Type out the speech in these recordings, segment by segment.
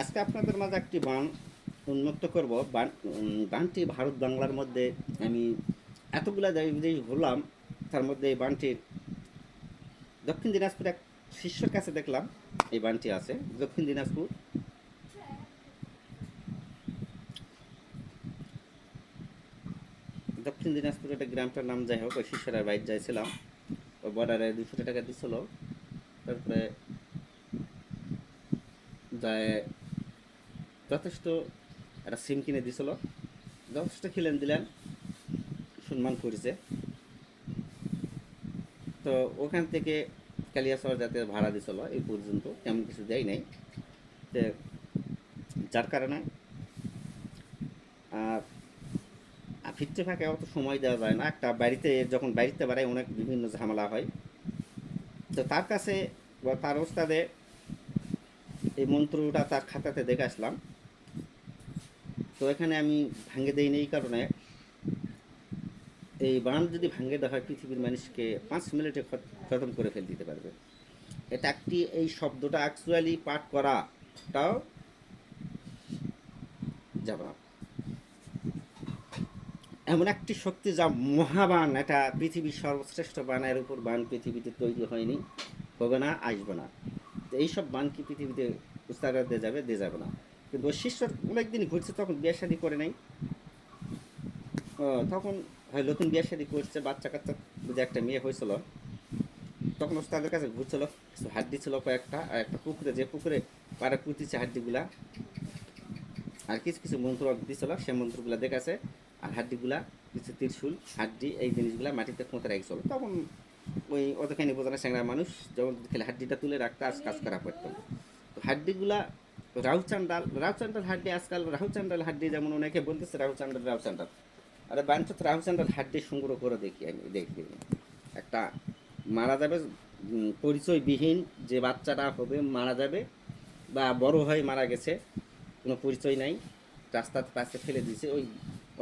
আজকে আপনাদের মাঝে একটি বান উন্মুক্ত করব। বান বানটি ভারত বাংলার মধ্যে আমি এতগুলা যে ঘুরলাম, তার মধ্যে এই বানটির দক্ষিণ দিনাজপুর এক শিষ্যর কাছে দেখলাম, এই বানটি আছে। দক্ষিণ দিনাজপুর দক্ষিণ দিনাজপুর একটা গ্রামটার নাম যাই হোক, ওই শিষ্যরা বাইক যাইছিলাম। ওই বর্ডারে দুশো টাকা দিছিল। তারপরে যায় যথেষ্ট একটা সিম কিনে দিছিল। যথেষ্ট খিলেন দিলেন, সম্মান করেছে। তো ওখান থেকে কালিয়াচর যাতে ভাড়া দিছিল, এই পর্যন্ত তেমন কিছু দেয় নাই। যার কারণে আর ফিরতে ফাঁকে অত সময় দেওয়া যায় না। একটা বাড়িতে যখন বাড়িতে বাড়ায় অনেক বিভিন্ন ঝামেলা হয়। তো তার কাছে বা তার ওস্তাদে এই মন্ত্রটা তার খাতাতে দেখে আসলাম। তো এখানে আমি ভাঙে দেইনি এই কারণে। এই বান যদি ভাঙে দেওয়া হয়, পৃথিবীর মানুষকে পাঁচ মিনিটে খতম করে ফেল দিতে পারবে। এটা একটি, এই শব্দটা অ্যাকচুয়ালি পাঠ করাটাও যাবে না এমন একটি শক্তি যা মহাবান এটা পৃথিবীর সর্বশ্রেষ্ঠ বানের উপর বান পৃথিবীতে তৈরি হয়নি, হবে না, আসবে না। তো এইসব বান কি পৃথিবীতে উস্তারা দিয়ে যাবে? দিয়ে যাবে না। কিন্তু ওই শিষ্যর অনেকদিন ঘুরছে তখন বিয়ে শাদি করে নাই। তখন হয় নতুন বিয়ে শাদি করছে বাচ্চা কাচ্চা যে একটা মেয়ে হয়েছিল। তখন ওস্তাদের কাছে ঘুরছিল, কিছু হাড্ডি ছিল কয়েকটা, আর একটা পুকুরে, যে পুকুরে পাড়ে পুঁতিছে হাড্ডিগুলা, আর কিছু কিছু মন্ত্র দিছিল, সে মন্ত্রগুলা দেখাছে। আর হাড্ডিগুলা কিছু ত্রিশুল, হাড্ডি, এই জিনিসগুলা মাটিতে খোঁতে রাখছিল তখন ওই অতখানি বোঝানো স্যাংরা মানুষ যখন খেলে হাড্ডিটা তুলে রাখতে, আজ কাজ করা পড়তো। তো হাড্ডিগুলা রাহুচান্ডাল রাহুচান্ডাল হাড্ডি আজকাল রাহুচান্ডাল হাড্ডি যেমন অনেকে বলতেছে রাহুচান্ডাল রাহুচান্ডাল আরে বাঞ্চত রাহুচান্ডাল হাড্ডি সংগ্রহ করে দেখি আমি, দেখি। একটা মারা যাবে পরিচয়বিহীন যে বাচ্চাটা হবে, মারা যাবে বা বড় হয়ে মারা গেছে, কোনো পরিচয় নাই, রাস্তার পাশে ফেলে দিয়েছে, ওই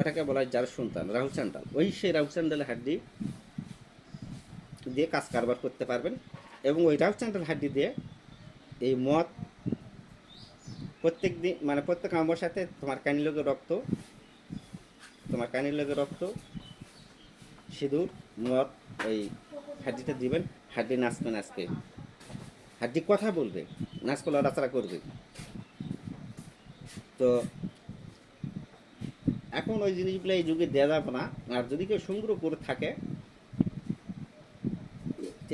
ওটাকে বলা হয় যার সন্তান, রাহুল চান্ডাল ওই সেই রাহুল চান্ডালের হাড্ডি দিয়ে কাজ কারবার করতে পারবেন এবং ওই রাহুল চান্ডাল হাড্ডি দিয়ে এই মদ প্রত্যেক দিন মানে প্রত্যেক আমার সাথে তোমার কানি লোকের রক্ত, তোমার কানির লোকের রক্ত, সিঁদুর, মদ, ওই হাড্ডিটা দিবেন, হাড্ডি নাচবে নাচবে হাড্ডি কথা বলবে, নাচ লড়াচড়া করবে। তো এখন ওই জিনিসগুলো এই যুগে দেওয়া যাবে না। আর যদি কেউ সংগ্রহ করে থাকে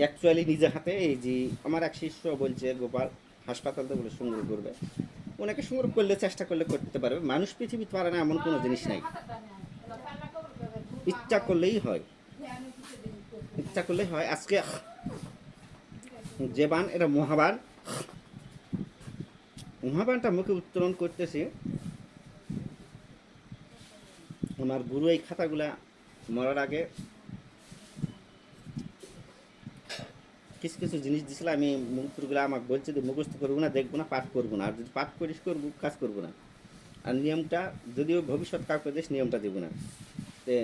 অ্যাকচুয়ালি নিজের হাতে, এই যে আমার এক শিষ্য বলছে, গোপাল হাসপাতালতে বলে সংগ্রহ করবে। ওনাকে সংগ্রহ করলে, চেষ্টা করলে করতে পারবে। মানুষ পৃথিবীতে পারে না, এমন কোনো জিনিস নাই। ইচ্ছা করলেই হয়। ইচ্ছা করলেই হয়। আজকে যে বান, এটা মহাবান। মহাবানটা মুখে উত্তোলন করতেছি। আমার গুরু এই খাতাগুলা মরার আগে কিছু কিছু জিনিস দিছিল, আমি মন্ত্রগুলো আমাকে বলছে যে, মুখস্থ করব না, দেখব না, পাঠ করব না। আর যদি পাঠ করিস, করব, কাজ করব না। আর নিয়মটা, যদিও ভবিষ্যৎ কাউকে দিস নিয়মটা দেবো না। তো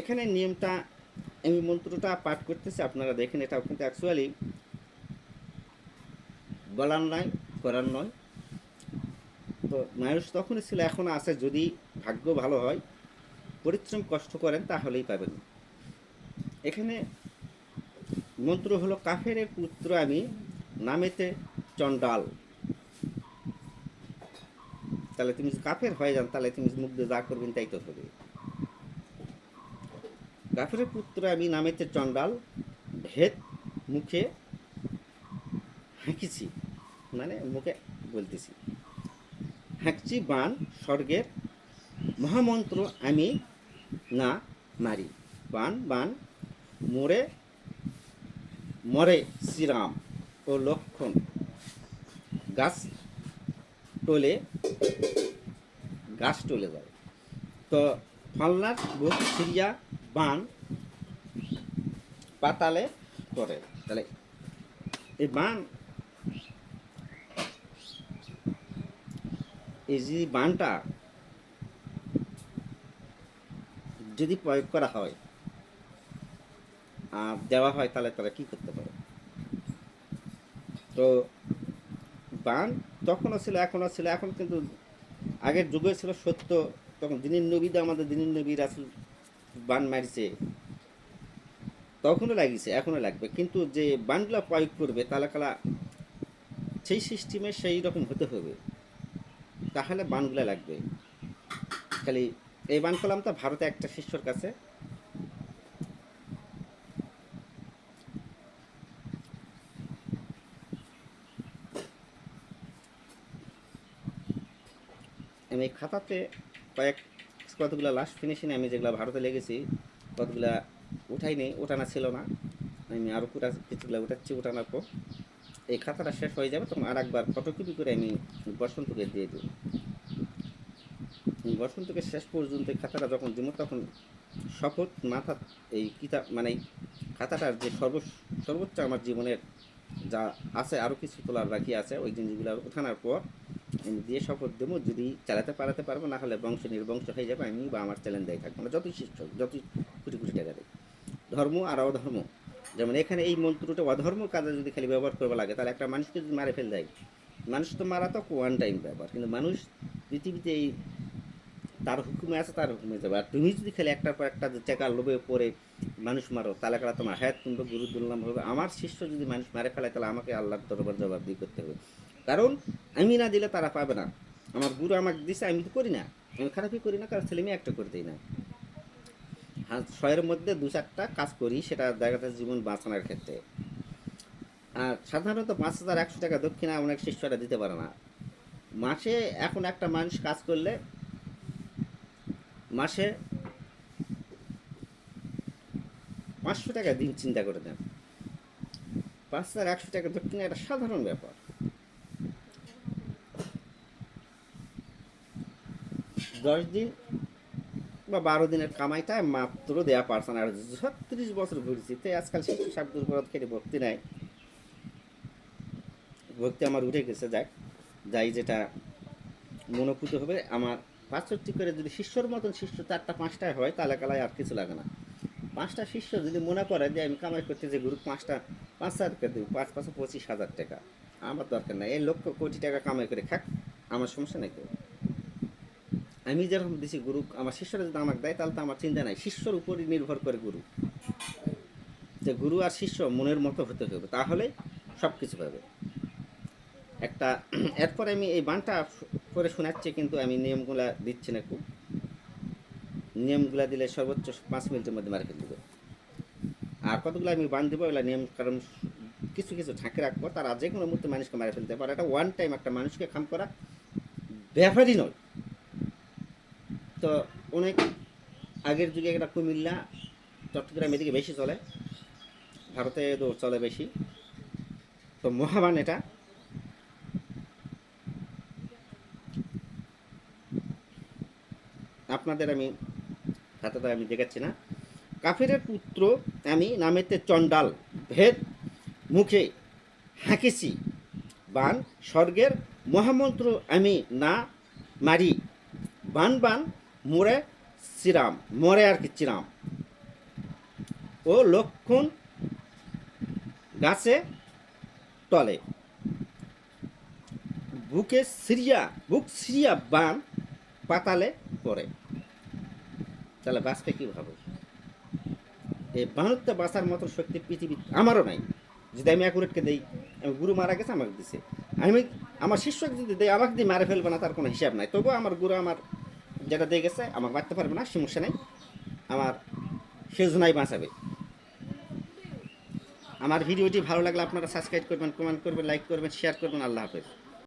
এখানে নিয়মটা আমি মন্ত্রটা পাঠ করতেছি, আপনারা দেখেন এটা কিন্তু অ্যাকচুয়ালি বলার নয়, করার নয়। তো মানুষ তখনই ছিল এখনও আছে, যদি ভাগ্য ভালো হয়, পরিশ্রম কষ্ট করেন, তাহলেই পাবেন। এখানে মন্ত্র হলো কাফেরের পুত্র আমি নামেতে চণ্ডাল। তাহলে তুমি কাফের হয়ে যান, তাহলে তুমি মুখ দিয়ে যা করবেন, তাই তো হবে। কাফের পুত্র আমি নামেতে চণ্ডাল, ভেদ মুখে হাঁকিছি। মানে মুখে বলতেছি। হাঁকছি বান স্বর্গের মহামন্ত্র আমি না মারি। বান বান, মোরে, মরে শ্রীরাম ও লক্ষণ। গাছ টলে গাছ টলে যায়। তো ফলনার বুক সিরিয়া বান পাতালে করে তাহলে এই বান, এই যে বানটা যদি প্রয়োগ করা হয় আহ, দেওয়া হয় তাহলে তারা কি করতে পারে? তো বান তখনও ছিল এখনও ছিল এখন কিন্তু আগের যুগে ছিল সত্য তখন দিনের নবীতে আমাদের দিনের নবী রাসুল বান মারিছে তখনও লাগিয়েছে এখনও লাগবে। কিন্তু যে বানগুলো প্রয়োগ করবে তাহলে কালা সেই সিস্টেমে সেই রকম হতে হবে। তাহলে বানগুলো লাগবে। খালি এই বান তো ভারতে একটা শিষ্যর কাছে। আমি এই খাতাতে কয়েক কতগুলো লাস্ট ফিনিশিং আমি যেগুলো ভারতে লেগেছি, কতগুলা উঠাইনি ওঠানো ছিল না। আমি আরও পুরা কিছুগুলো উঠাচ্ছি, উঠানোর পর। এই খাতাটা শেষ হয়ে যাবে, তখন আর একবার ফটোকপি করে আমি বসন্তকে দিয়ে দেব। বসন্তকে শেষ পর্যন্ত খাতাটা যখন দিব তখন শপথ মাথা এই কিতাব মানে খাতাটার যে সর্ব সর্বোচ্চ আমার জীবনের যা আছে আরও কিছু তোলার বাকি আছে, ওই জিনিসগুলো ওঠানোর পর আমি দিয়ে শপথ দেবো যদি চালাতে পারাতে পারব, না হলে বংশ নির্বংশ হয়ে যাবে, আমি বা আমার চ্যালেঞ্জ দেয় থাকব না, যতই শিষ্ট যতই কোটি কোটি টাকা দেয় ধর্ম আর অধর্ম, যেমন এখানে এই মন্ত্রটা অধর্ম কাজে যদি খালি ব্যবহার করব লাগে, তাহলে একটা মানুষকে যদি মারে ফেল দেয়, মানুষ তো মারা তো ওয়ান টাইম ব্যাপার, কিন্তু মানুষ পৃথিবীতে এই তার হুকুমে আছে, তার হুকুমে যাবে। আর তুমি যদি খালি একটার পর একটা যে টাকা লোভে পড়ে মানুষ মারো, তাহলে কারা তোমার হায়াত গুরু দুর্নাম হবে। আমার শিষ্য যদি মানুষ মারে ফেলে তাহলে আমাকে আল্লাহর দরবার জবাব দিয়ে করতে হবে। কারণ আমি না দিলে তারা পাবে না। আমার গুরু আমাকে দিছে, আমি তো করি না। আমি খারাপই করি না, কারণ ছেলে মেয়ে একটা করে দিই না। হ্যাঁ ছয়ের মধ্যে দু চারটা কাজ করি, সেটা দেখা যাচ্ছে জীবন বাঁচানোর ক্ষেত্রে। আর সাধারণত পাঁচ হাজার একশো টাকা দক্ষিণা অনেক শিষ্যরা দিতে পারে না। মাসে এখন একটা মানুষ কাজ করলে মাসে পাঁচশো টাকা দিন চিন্তা করে দেন। পাঁচ হাজার একশো টাকা দক্ষিণা একটা সাধারণ ব্যাপার। দশ দিন বা বারো দিনের কামাইটা মাত্র দেয়া পারছে না। আর ছত্রিশ বছর ঘুরেছি তাই আজকাল শিশু সাপ দুর্বল খেলে ভক্তি নাই। ভক্তি আমার উঠে গেছে, যাক, যাই যেটা মনোভূত হবে, আমার পাঁচষট্টি করে যদি শিষ্যর মতন শিষ্য চারটা, পাঁচটায় হয় তাহলে কালায় আর কিছু লাগে না। পাঁচটা শিষ্য যদি মনে করে যে আমি কামাই করতে যে গ্রুপ পাঁচটা, পাঁচ হাজার টাকা দেবো, পাঁচ, পাঁচশো পঁচিশ হাজার টাকা। আমার দরকার নাই, এই লক্ষ কোটি টাকা কামাই করে খাক, আমার সমস্যা নেই তো। আমি যেরকম দিছি গুরু আমার শিষ্যরা যদি আমাকে দেয়, তাহলে তো আমার চিন্তা নাই। শিষ্যর উপরই নির্ভর করে গুরু যে গুরু আর শিষ্য মনের মতো হতে হবে তাহলে সব কিছু পাবে একটা, এরপরে আমি এই বানটা করে শোনাচ্ছি, কিন্তু আমি নিয়মগুলা দিচ্ছি না খুব। নিয়মগুলা দিলে সর্বোচ্চ পাঁচ মিনিটের মধ্যে মার্কেট দেবে। আর কতগুলো আমি বান দেবো, এগুলো নিয়ম, কারণ কিছু কিছু ঝাঁকে রাখব, তারা যে কোনো মুহূর্তে মানুষকে মারা ফেলতে পারে। এটা ওয়ান টাইম একটা মানুষকে খাম করা ব্যাপারই নয়। তো অনেক আগের যুগে একটা কুমিল্লা, চট্টগ্রাম এদিকে বেশি চলে, ভারতে তো চলে বেশি। তো মহাবান এটা। আপনাদের আমি খাতাটা আমি দেখাচ্ছি না। কাফেরের পুত্র আমি নামেতে চণ্ডাল, ভেদ মুখে হাঁকেছি, বান স্বর্গের মহামন্ত্র আমি না মারি। বান বান মোরে শ্রীরাম, মরে আর কি চিরাম ও লক্ষণ গাছে তলে বুকে সিরিয়া, বুক সিরিয়া বান পাতালে পড়ে। তাহলে বাঁচবে কীভাবে? এই বানুত্ব বাঁচার মতো শক্তি পৃথিবী আমারও নাই। যদি আমি অ্যাকুরেটকে দেই আমি গুরু মারা গেছে, আমাকে দিছে। আমি আমার শিষ্যকে যদি দেয় আমাকে দিয়ে মারে ফেলবে না, তার কোনো হিসাব নাই। তবুও আমার গুরু আমার যেটা দিয়ে গেছে, আমাকে বাঁচতে পারবে না সমস্যা নেই। আমার সেজনাই বাঁচাবে। আমার ভিডিওটি ভালো লাগলে আপনারা সাবস্ক্রাইব করবেন কমেন্ট করবেন লাইক করবেন শেয়ার করবেন। আল্লাহ হাফেজ।